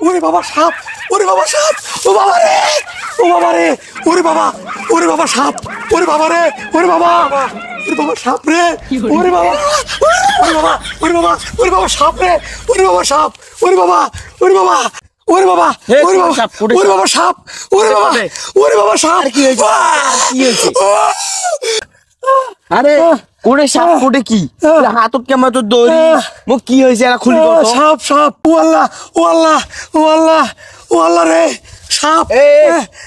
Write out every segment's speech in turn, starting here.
ওরে বাবা সাপ ওরে বাবা সাপ ও বাবা রে ও বাবা রে ওরে বাবা ওরে বাবা সাপ ওরে বাবা রে ওরে বাবা ওরে বাবা সাপ রে ওরে বাবা ওরে বাবা ওরে বাবা ওরে বাবা সাপ রে ওরে বাবা সাপ ওরে বাবা ওরে বাবা ওরে বাবা ওরে বাবা ওরে বাবা সাপ ওরে বাবা? ওরে বাবা সাপ কি হয়েছে? কি হয়েছে? আরে কোড়ে সাপ কোটে কি। হাতত কেমন তো দড়ি। মোক কি হয়েছে এরা খুলি কত সাপ সাপ ও আল্লাহ ও আল্লাহ ও আল্লাহ ও আল্লাহ রে সাপ এ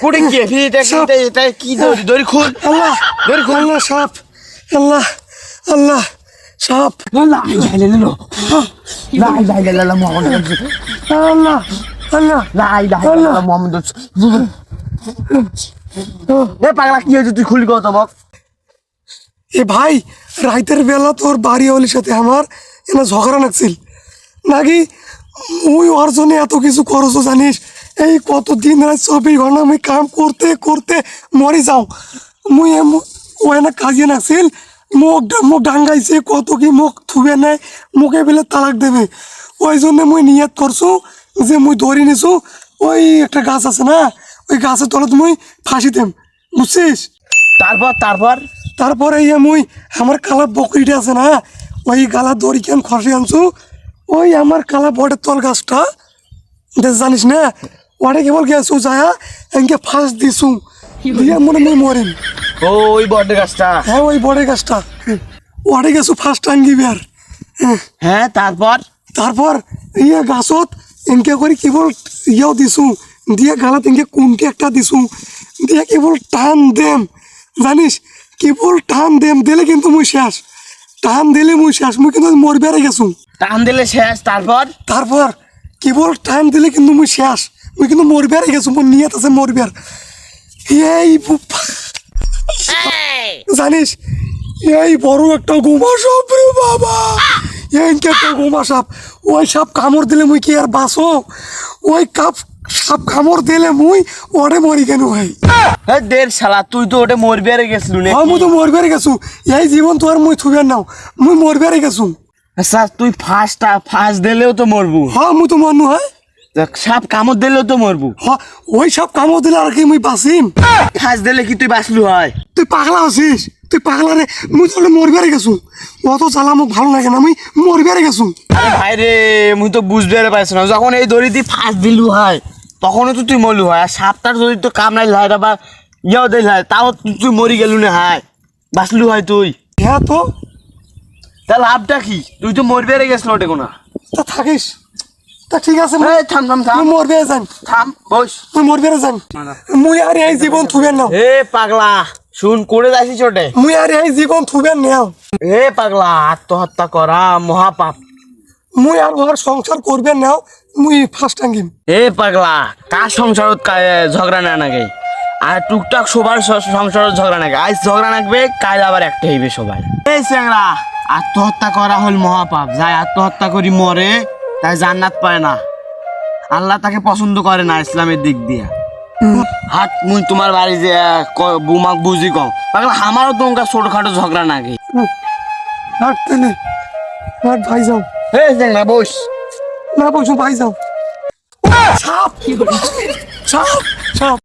কোটে কি এটা সাপ। এটা কি দড়ি দড়ি খুল আল্লাহ দড়ি খুল আল্লাহ সাপ আল্লাহ আল্লাহ সাপ লা ইলাহা ইল্লাল্লাহ লা ইলাহা ইল্লাল্লাহ মুহাম্মাদুর রাসূল আল্লাহ আল্লাহ লা ইলাহা ইল্লাল্লাহ মুহাম্মাদুর রাসূল এ পাগলা কি হয়েছে তুই খুলি কত বক এ ভাই, রাইতের বেলা তোর বাড়ি হলির সাথে আমার এনা ঝগড়া লাগছিল। নাকি? মুই ওর জন্য এত কিছু করছ জানিস? এই কত দিন রাত চব্বিশ ঘণ্টা আমি কাম করতে করতে মরে যাও। মুই ও এনা কাজিয়ে নাছিল মুখ মুখ ডাঙ্গাইছে, কত কি মুখ থুবে নেয় মুখে বেলে তালাক দেবে। ওই জন্য মুই নিয়াত করছ যে মুই ধরে নিছো। ওই একটা গাছ আছে না, ওই গাছের তলত মুই ফাঁসি দেম। বুঝছিস? তারপর তারপর? তারপরে ইয়ে মুই আমার কালা বকরিটা আছে না ওই গালা দড়ি কেন খসে আনছু? ওই আমার কালা বটের তল গাছটা দেখ জানিস না ওটা কেবল গেছু যায়া এনকে ফাঁস দিছু দিয়ে মনে মুই মরিম। ও ওই বড় গাছটা। হ্যাঁ ওই বড় গাছটা। ওটা গেছু ফার্স্ট টাঙ্গিবি আর হ্যাঁ, হ্যাঁ তারপর? তারপর ইয়ে গাছত এনকে করে কেবল ইয়েও দিছু দিয়ে গালাত এনকে কুনকে একটা দিছু দিয়ে কেবল টান দেম। জানিস? কেবল টান দেম দিলে কিন্তু মুই শেষ। টান দিলে মুই শেষ মুই কিন্তু মরবে গেছু। টান দিলে শেষ তারপর? তারপর? কেবল টান দিলে কিন্তু মুই শেষ। মুই কিন্তু মরবে গেছু মোর নিয়ত আছে মরবে এই বু- জানিস? এই বড় একটা গোমা সাপ রে বাবা। এইকে একটা গোমা সাপ ওই সাপ কামড় দিলে মুই কি আর বাঁচো? ওই কাপ সাপ কামড় দিলে মুই ওরে মরি কেন ভাই? হ্যাঁ দের শালা তুই তো ওটা মরবি আর গেছিলু নে মুই তো মরবে গেছু। এই জীবন তো আর মুই থুবে নাও। মুই মরবে গেছু। আচ্ছা তুই ফার্স্টটা ফার্স্ট দিলেও তো মরবু। হ্যাঁ মুই তো মরনু হয় সাপ কামড় দিলেও তো মরবু। হ্যাঁ ওই সাপ কামড় দিলে আর কি মুই বাঁচিম? ফার্স্ট দিলে কি তুই বাঁচলু হয়? তুই পাগলা আছিস তুই পাগলা রে মুই তো মরবে গেছু। অত জ্বালা মোক ভালো লাগে না মুই মরবে গেছু। আরে ভাই রে মুই তো বুঝতে পারছি না। যখন এই দড়ি দিয়ে ফার্স্ট দিলু হয় তখনও তো তুই মরলু হয়। আর সাপটার যদি তো কামড়াইল হয় বা ইয়েও দিল হয় তাও তুই- মরি গেলু না হয়। বাঁচলু হয় তুই। হ্যাঁ তো। তা লাভটা কি? তুই তো মরবি আর গেছিল ওটা কোনো। তা থাকিস। তা ঠিক আছে থাম থাম থাম। মরবে যান থাম বস। মরবে যান মুই আর এই জীবন থুবেন নাও এ পাগলা। শুন করে যাইছিস ওটে? মুই আর এই জীবন থুবেন নাও এ পাগলা আত্মহত্যা করা মহাপাপ। মুই আর ওর সংসার করবেন নাও মুই ফার্স্ট টাঙ্গিম। এ পাগলা কার সংসারত ঝগড়া না নাগে? আর টুকটাক সবার সংসারত ঝগড়া নাগে। আজ ঝগড়া নাগবে কাল আবার একটা হইবে সবাই। এই চ্যাংরা আত্মহত্যা করা হল মহাপাপ। যাই আত্মহত্যা করি মরে তাই জান্নাত পায় না। আল্লাহ তাকে পছন্দ করে না ইসলামের দিক দিয়ে। হাট মুই তোমার বাড়ি যে বুমাক বুঝি কম পাগলা আমারও তোমার ছোটখাটো ঝগড়া নাকি আর নে আর ভাই যাও। এই না বস। না বসো ভাই যাও। সাপ সাপ